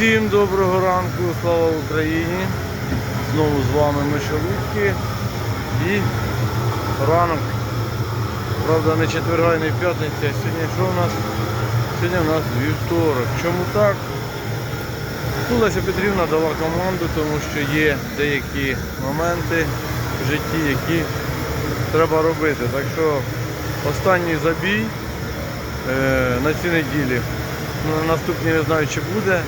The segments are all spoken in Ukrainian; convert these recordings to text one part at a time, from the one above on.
Всім доброго ранку, слава Україні. Знову з вами Мишелудки. І ранок. Правда, не четверга і не п'ятниця, а сьогодні що у нас? Сьогодні у нас вівторок. Чому так? Ну, Леся Петрівна дала команду, тому що є деякі моменти в житті, які треба робити. Так що останній забій е, на цій неділі. Ну, на наступній не знаю, чи буде.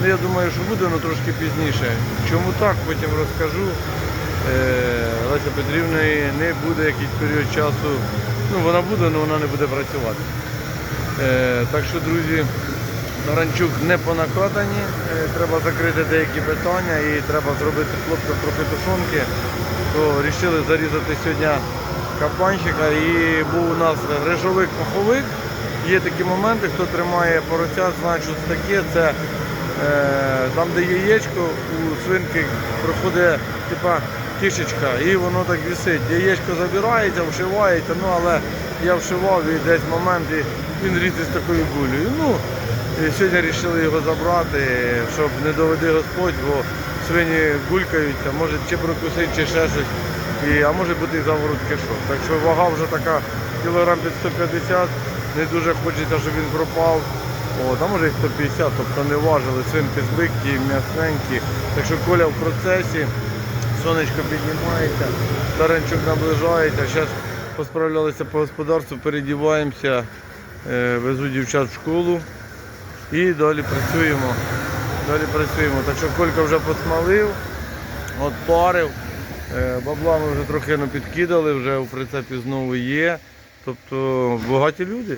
Ну, я думаю, що буде, але трошки пізніше. Чому так, потім розкажу. Е, Леся Петрівни не буде якийсь період часу. Ну, вона буде, але вона не буде працювати. Е, так що, друзі, Таранчук не понакатані. Е, треба закрити деякі питання і треба зробити хлопцям трохи тушонки. То вирішили зарізати сьогодні капанчика і був у нас грижовик-маховик. Є такі моменти, хто тримає поросят, знає, що це таке. Там, де яєчко, у свинки проходить типа кишечка і воно так висить. Яєчко забирається, вшивається, ну але я вшивав і десь момент і він ріс з такою гулею. Ну, і сьогодні вирішили його забрати, щоб не доведи Господь, бо свині гулькаються, може чи прокусить, чи ще щось. А може бути і заворот кишок. Так що вага вже така кілограм під 150, не дуже хочеться, щоб він пропав. От, а може і 150, тобто не важили, свинки збиті, м'ясненькі. Так що коля в процесі, сонечко піднімається, таранчук наближається. Зараз посправлялися по господарству, передіваємося, е, везу дівчат в школу і далі працюємо. Далі працюємо. Так що Колька вже посмалив, от парив. Е, Бабла ми вже трохи підкидали, вже в прицепі знову є. Тобто багаті люди.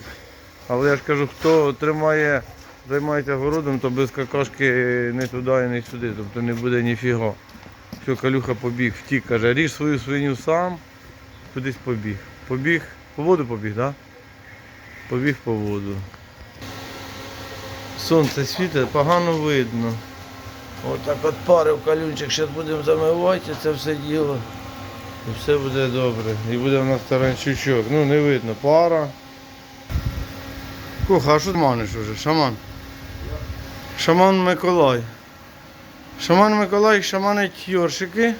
Але я ж кажу, хто тримає, займається городом, то без какашки не туди і не сюди. Тобто не буде ніфіга. Все, Калюха побіг, втік, каже, ріж свою свиню сам, кудись побіг. Побіг, по воду побіг, так? Да? Побіг по воду. Сонце світить, погано видно. Отак от парив калюнчик, зараз будемо замивати це все діло. І все буде добре. І буде в нас таранчучок. Ну не видно, пара. Куха, а що ти маниш уже? Шаман. Шаман Миколай. Шаман Миколай шаманить йоршики.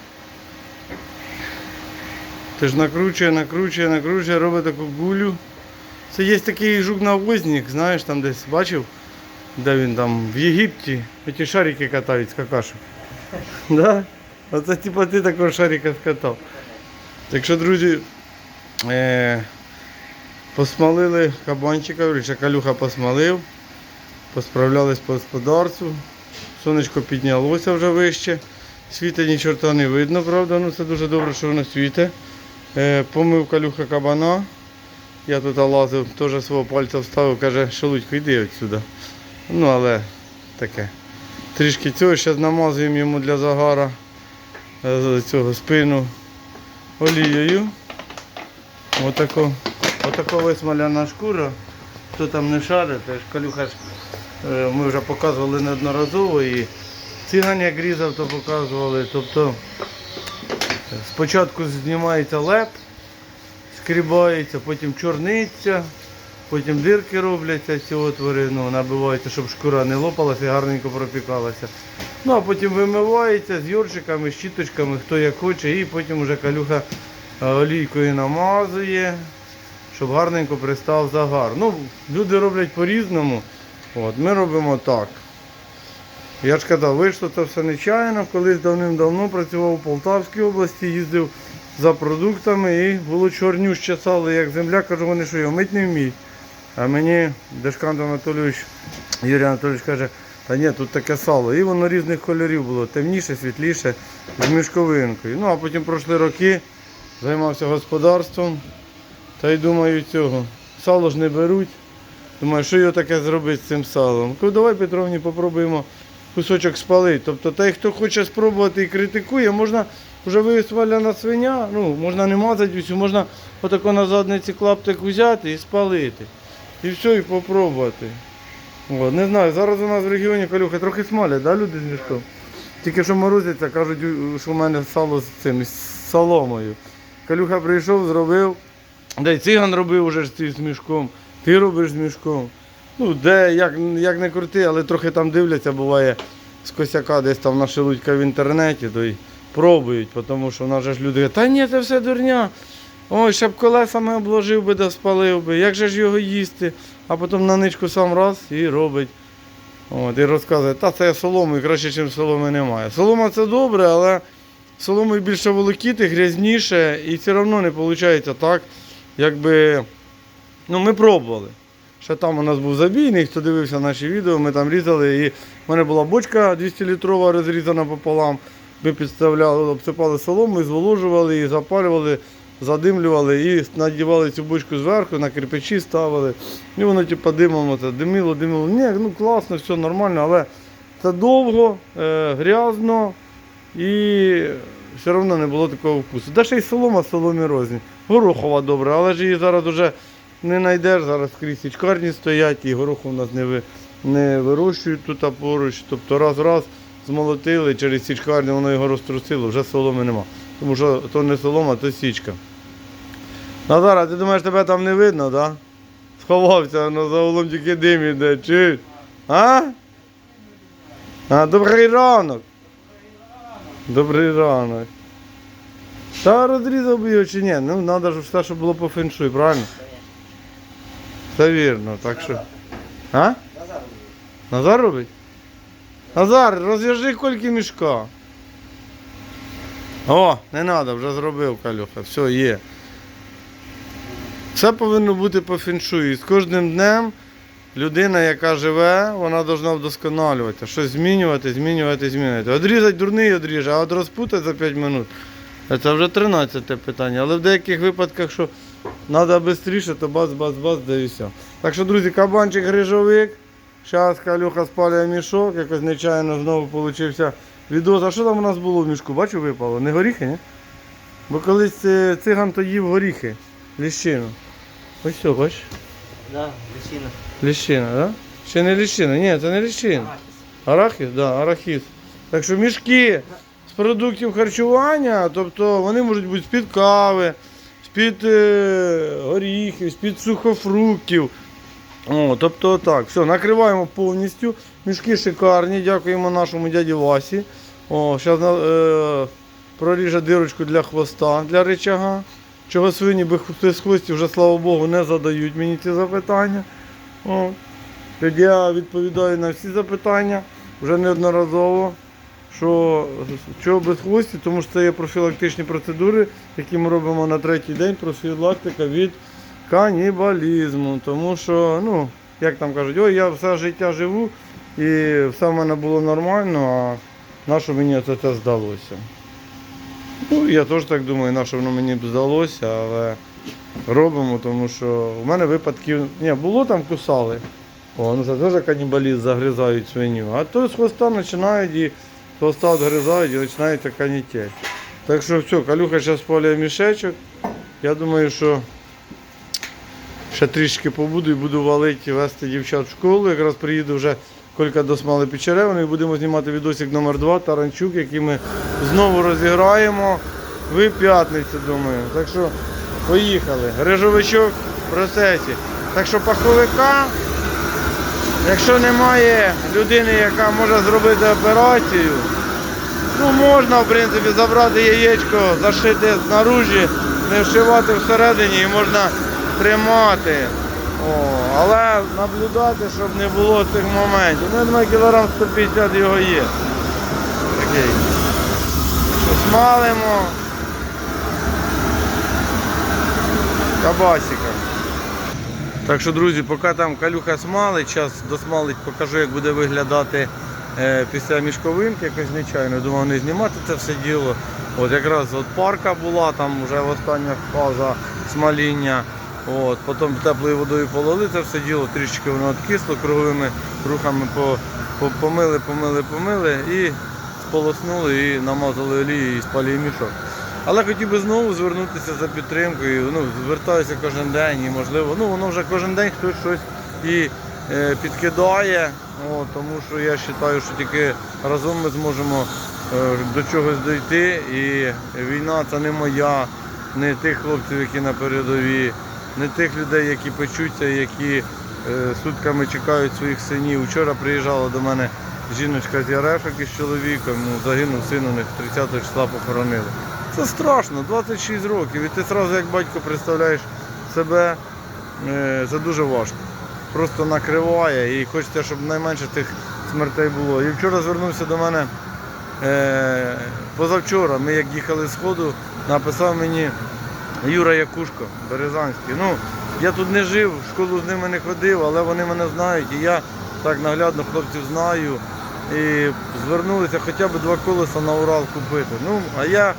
Теж накручує, накручує, накручує, робить таку гулю. Це є такий жук-навозник, знаєш, там десь бачив, де він там в Єгипті ці шарики катають з какашок. Да? Оце типу ти такого шарика скатав. Так що, друзі, е- посмалили кабанчика, вірніше, калюха посмалив, посправлялись по господарству. Сонечко піднялося вже вище. Світа ні чорта не видно, правда, ну це дуже добре, що воно світить. Е, помив калюха кабана. Я тут лазив, теж свого пальця вставив, каже, шелудько, йди відсюди. Ну, але таке. Трішки цього, зараз намазуємо йому для загара е, цього спину олією. Отако, отако висмаляна шкура. Хто там не шарить, калюха ж е, ми вже показували неодноразово і циган як різав, то показували. Тобто спочатку знімається леп, скрібається, потім чорниця, потім дирки робляться, ці отвори ну, набиваються, щоб шкура не лопалася і гарненько пропікалася. Ну а потім вимивається з йоршиками, з щіточками, хто як хоче, і потім вже калюха е, олійкою намазує, щоб гарненько пристав загар. Ну, люди роблять по-різному. От, ми робимо так. Я ж казав, вийшло це все нечайно. Колись давним-давно працював у Полтавській області, їздив за продуктами і було чорнюще сало, як земля, кажу, вони що його мить не вміють. А мені Дешкант Анатолійович, Юрій Анатолійович каже, та ні, тут таке сало. І воно різних кольорів було, темніше, світліше, з мішковинкою. Ну а потім пройшли роки, займався господарством. Та й думаю цього. Сало ж не беруть. Думаю, що його таке зробити з цим салом. Давай Петровні попробуємо кусочок спалити. Тобто той, хто хоче спробувати і критикує, можна вже висваляна свиня, ну, можна не мазати всю, можна отако на задниці клаптик взяти і спалити. І все, і попробувати. От, не знаю, зараз у нас в регіоні калюха трохи смалять, да, люди з мішком? Тільки що морозиться, кажуть, що в мене сало з цим, з соломою. Калюха прийшов, зробив. Й циган робив уже з мішком, ти робиш з мішком. Ну, де як, як не крути, але трохи там дивляться, буває з косяка десь там на шелудька в інтернеті, то й пробують, тому що в нас же ж люди кажуть, та ні, це все дурня. Ой, ще б колесами обложив би да спалив би, як же ж його їсти? А потім на ничку сам раз і робить. От, і розказує, та це соломи, краще, ніж соломи немає. Солома це добре, але соломою більше волокіти, грязніше, і все одно не виходить так, якби. Ну, ми пробували. Ще там у нас був забійник, хто дивився наші відео, ми там різали. І в мене була бочка 200-літрова розрізана пополам. Ми підставляли, обсипали соломою, зволожували її, запалювали, задимлювали і надівали цю бочку зверху, на кирпичі ставили. І воно типу димом димило, димило. Ні, ну класно, все нормально, але це довго, е, грязно і все одно не було такого вкусу. Де ще й солома соломі розні. Горохова добре, але ж її зараз вже не знайдеш, зараз скрізь січкарні стоять, і гороху в нас не, ви, не вирощують тут поруч. Тобто раз-раз змолотили, через січкарню воно його розтрусило, вже соломи нема. Тому що то не солома, то січка. Назара, ти думаєш, тебе там не видно, так? Сховався, ну за углом тільки дим іде, чуєш? А? А, добрий ранок. Добрий ранок. Та розрізав би його чи ні? Ну, треба ж все, щоб було по феншуй, правильно? Все вірно, так що. А? Назар робить? Назар, розв'яжи кольки мішка. О, не треба, вже зробив Калюха, все є. Все повинно бути по феншую. І з кожним днем людина, яка живе, вона повинна вдосконалювати. Щось змінювати, змінювати, змінювати. Одрізати дурний одріже, а от розпутати за 5 минут. Це вже 13 питання. Але в деяких випадках, що треба швидше, то бац-бац-бац, да і все. Так що, друзі, кабанчик грижовик. Зараз Калюха спалює мішок, якось нечайно знову получився відос. А що там у нас було в мішку? Бачу, випало? Не горіхи, ні? Бо колись е, циган то їв горіхи, ліщину. Ось все, бачиш? Да, лисина. Ліщина, так? Да? Ще не ліщина, ні, це не ліщина. Арахіс, так, да, арахіс. Так що мішки з продуктів харчування, тобто вони можуть бути з-під кави, з-під е, горіхів, з-під сухофруктів. О, тобто так, все, накриваємо повністю. Мішки шикарні, дякуємо нашому дяді Васі. О, зараз е, проріже дирочку для хвоста, для речага. Чого свині без хвостів вже, слава Богу, не задають мені ці запитання. О. Тоді я відповідаю на всі запитання вже неодноразово. Що чого без хвості, тому що це є профілактичні процедури, які ми робимо на третій день, профілактика від канібалізму. Тому що, ну, як там кажуть, ой, я все життя живу і все в мене було нормально, а на що мені це, це здалося. Ну, я теж так думаю, на що воно мені б здалося, але робимо, тому що в мене випадків. Ні, було там кусали. О, ну це теж канібалізм загризають свиню. А то з хвоста починають і хвоста відгризають і починається канітель. Так що все, калюха зараз спалює мішечок. Я думаю, що ще трішки побуду і буду валити вести дівчат в школу. Якраз приїду вже Колька досмали Печеревини і будемо знімати відосик номер 2 Таранчук, який ми знову розіграємо в п'ятницю, думаю. Так що поїхали. Грижовичок в процесі. Так що паховика, якщо немає людини, яка може зробити операцію, ну можна в принципі забрати яєчко, зашити знаружі, не вшивати всередині і можна тримати. О, але наблюдати, щоб не було цих моментів. Ну, я кілограм 150 його є. Такий. Що смалимо. Кабасика. Так що, друзі, поки там калюха смалить, зараз досмалить, покажу, як буде виглядати е, після мішковинки, якось нечайно. Думав не знімати це все діло. От якраз от парка була, там вже остання фаза смаління. От, потім теплою водою полили це все діло, трішки воно відкисло, круговими рухами по, по, помили, помили, помили і сполоснули і намазали олією і спалює мішок. Але хотів би знову звернутися за підтримкою. Ну, звертаюся кожен день і можливо, ну воно вже кожен день хтось щось і е, підкидає. О, тому що я вважаю, що тільки разом ми зможемо е, до чогось дійти. І війна це не моя, не тих хлопців, які на передовій, не тих людей, які печуться, які е, сутками чекають своїх синів. Вчора приїжджала до мене жіночка з Ярешок із чоловіком, ну, загинув син у них 30 числа похоронили. Це страшно, 26 років. І ти одразу як батько представляєш себе, е, це дуже важко. Просто накриває і хочеться, щоб найменше тих смертей було. І вчора звернувся до мене е, позавчора, ми як їхали з ходу, написав мені Юра Якушко, Березанський. Ну, я тут не жив, в школу з ними не ходив, але вони мене знають, і я так наглядно хлопців знаю. І звернулися хоча б два колеса на Урал купити. Ну, а я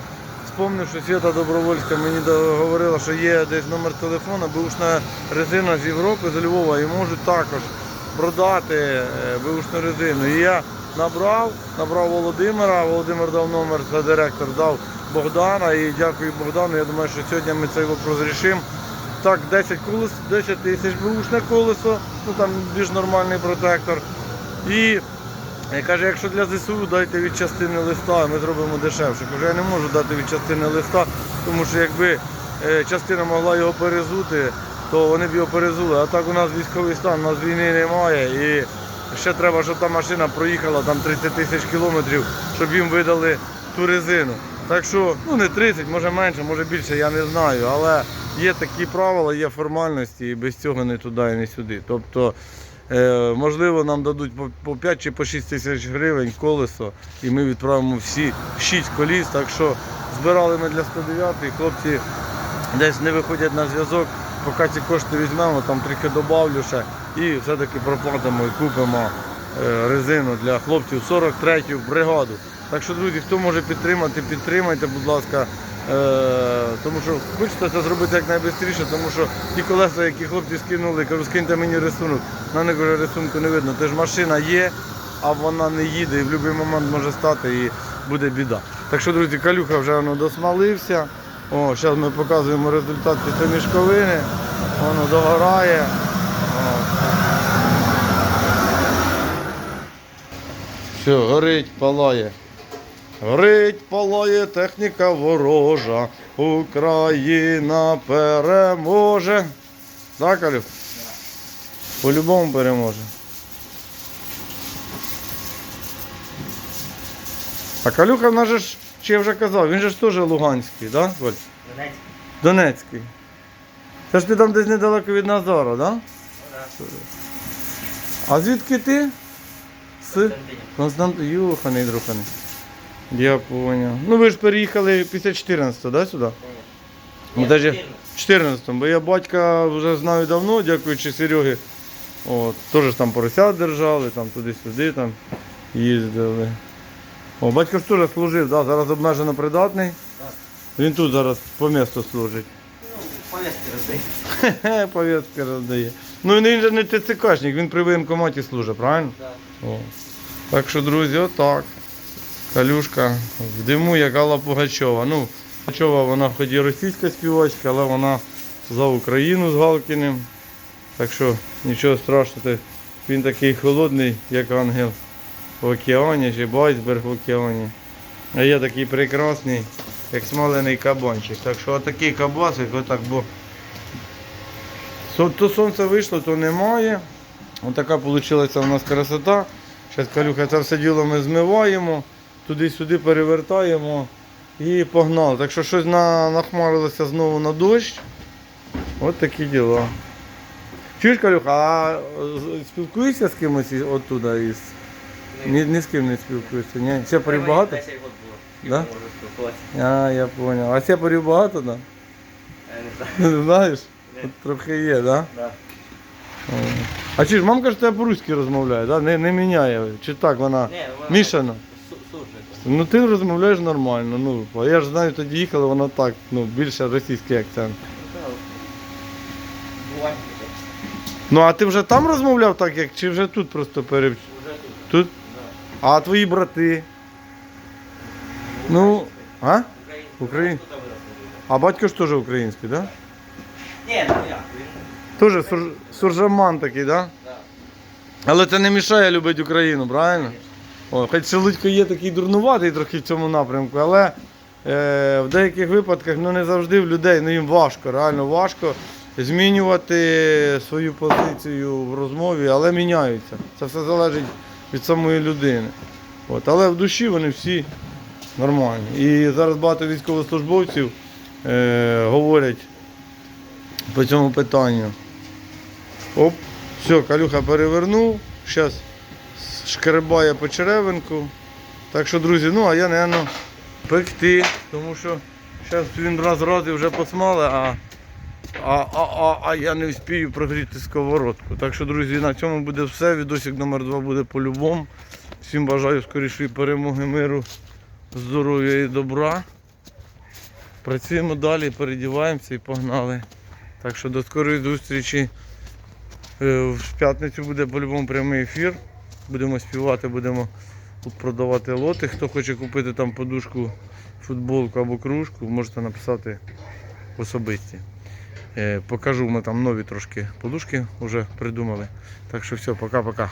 вспомнив, що Свята Добровольська мені говорила, що є десь номер телефона, бушна резина з Європи, з Львова, і можуть також продати е, бушну резину. І я набрав, набрав Володимира, Володимир дав номер, це директор дав Богдана. І дякую Богдану. Я думаю, що сьогодні ми цей вопрос рішимо. Так, 10 колес, 10 тисяч бушне колесо, ну там більш нормальний протектор. І я каже, якщо для ЗСУ дайте від частини листа, ми зробимо дешевше. Кажу, я не можу дати від частини листа, тому що якби е, частина могла його перезути, то вони б його перезули. А так у нас військовий стан, у нас війни немає. І ще треба, щоб та машина проїхала там 30 тисяч кілометрів, щоб їм видали ту резину. Так що, ну не 30, може менше, може більше, я не знаю. Але є такі правила, є формальності, і без цього не туди і не сюди. Тобто можливо, нам дадуть по, по 5 чи по 6 тисяч гривень колесо, і ми відправимо всі 6 коліс. Так що збирали ми для 109 хлопці десь не виходять на зв'язок. Поки ці кошти візьмемо, там трохи добавлю ще і все-таки проплатимо і купимо е, резину для хлопців 43-ю бригаду. Так що, друзі, хто може підтримати, підтримайте, будь ласка. Е, тому що хочеться це зробити якнайшвидше, тому що ті колеса, які хлопці скинули, кажу, скиньте мені рисунок. На рисунку не видно. Тож машина є, а вона не їде і в будь-який момент може стати і буде біда. Так що, друзі, калюха вже воно досмалився. О, зараз ми показуємо результат після мішковини. Воно догорає. Все, горить, палає. Горить, палає техніка ворожа, Україна переможе. Так, Алюх? По-любому переможе. А Калюха в нас же ж, чи я вже казав, він же ж теж Луганський, да, Коль? Донець. Донецький. Це ж ти там десь недалеко від Назара, да? Ну, да. А звідки ти? З Константинів. Констант Юханий Друханий. Я понял. Ну ви ж переїхали після 14-го, да, сюди? Ну, Ні, даже 14. 14-му, бо я батька вже знаю давно, дякуючи Серегі. От, теж там поросят держали, там туди-сюди там їздили. О, батько ж теж служив, да, зараз обмежено придатний. Так. Він тут зараз по місту служить. Ну, пов'язки роздай. Хе-хе, повістки роздає. Ну він же не ТЦКшник, він при воєнкоматі служить, правильно? Да. О. Так що, друзі, отак. Калюшка в диму, як Алла Пугачова. Ну, Пугачова, вона хоч і російська співачка, але вона за Україну з Галкіним. Так що нічого страшного, він такий холодний, як ангел в океані, чи байсберг в океані. А я такий прекрасний, як смолений кабанчик. Так що отакий кабасик, отак, бо то сонце вийшло, то немає. Отака вийшла у нас красота. Зараз калюха це все діло ми змиваємо, туди-сюди перевертаємо і погнали. Так що щось на, нахмарилося знову на дощ. От такі діла. Чуєш, Калюха, а спілкуєшся з кимось із- оттуда із. Ні, ні з ким не спілкуєшся. Ні? Сепарів багато? 10 років було. Да? Можу спілкуватися. А, я зрозумів. А сепарів багато, так? Я не знаю. Не знаєш? От трохи є? Да? Да. А чи ж мамка ж тебе по-руськи розмовляє, да? не, не міняє. Чи так вона Ні, вона мішана? су- суржик. Ну ти розмовляєш нормально. Ну, а я ж знаю, тоді їхали, вона так, ну, більше російський акцент. Ну, да. Буває. Ну а ти вже там розмовляв так, як чи вже тут просто перев... Уже тут. Тут? Да. А твої брати? Ну, а? Україн-. А батько ж теж український, так? Да? Ні, ну він, Теж сур... суржаман такий, так? Да? да. Але це не мішає любити Україну, правильно? О, хоч Шелудько є такий дурнуватий трохи в цьому напрямку, але е, в деяких випадках ну, не завжди в людей, ну їм важко, реально важко. Змінювати свою позицію в розмові, але міняються. Це все залежить від самої людини. От. Але в душі вони всі нормальні. І зараз багато військовослужбовців е, говорять по цьому питанню. Оп, все, калюха перевернув, зараз шкребає по черевинку. Так що, друзі, ну а я, напевно, пекти, тому що зараз він раз раз і вже посмале, а, а, а, а, а я не встигаю прогріти сковородку. Так що, друзі, на цьому буде все. Відосик номер 2 буде по-любому. Всім бажаю скорішої перемоги, миру, здоров'я і добра. Працюємо далі, передіваємося і погнали. Так що до скорої зустрічі. Е, В п'ятницю буде по-любому прямий ефір. Будемо співати, будемо продавати лоти. Хто хоче купити там подушку, футболку або кружку, можете написати особисті. Е, Покажу, ми там нові трошки подушки вже придумали. Так що все, пока-пока.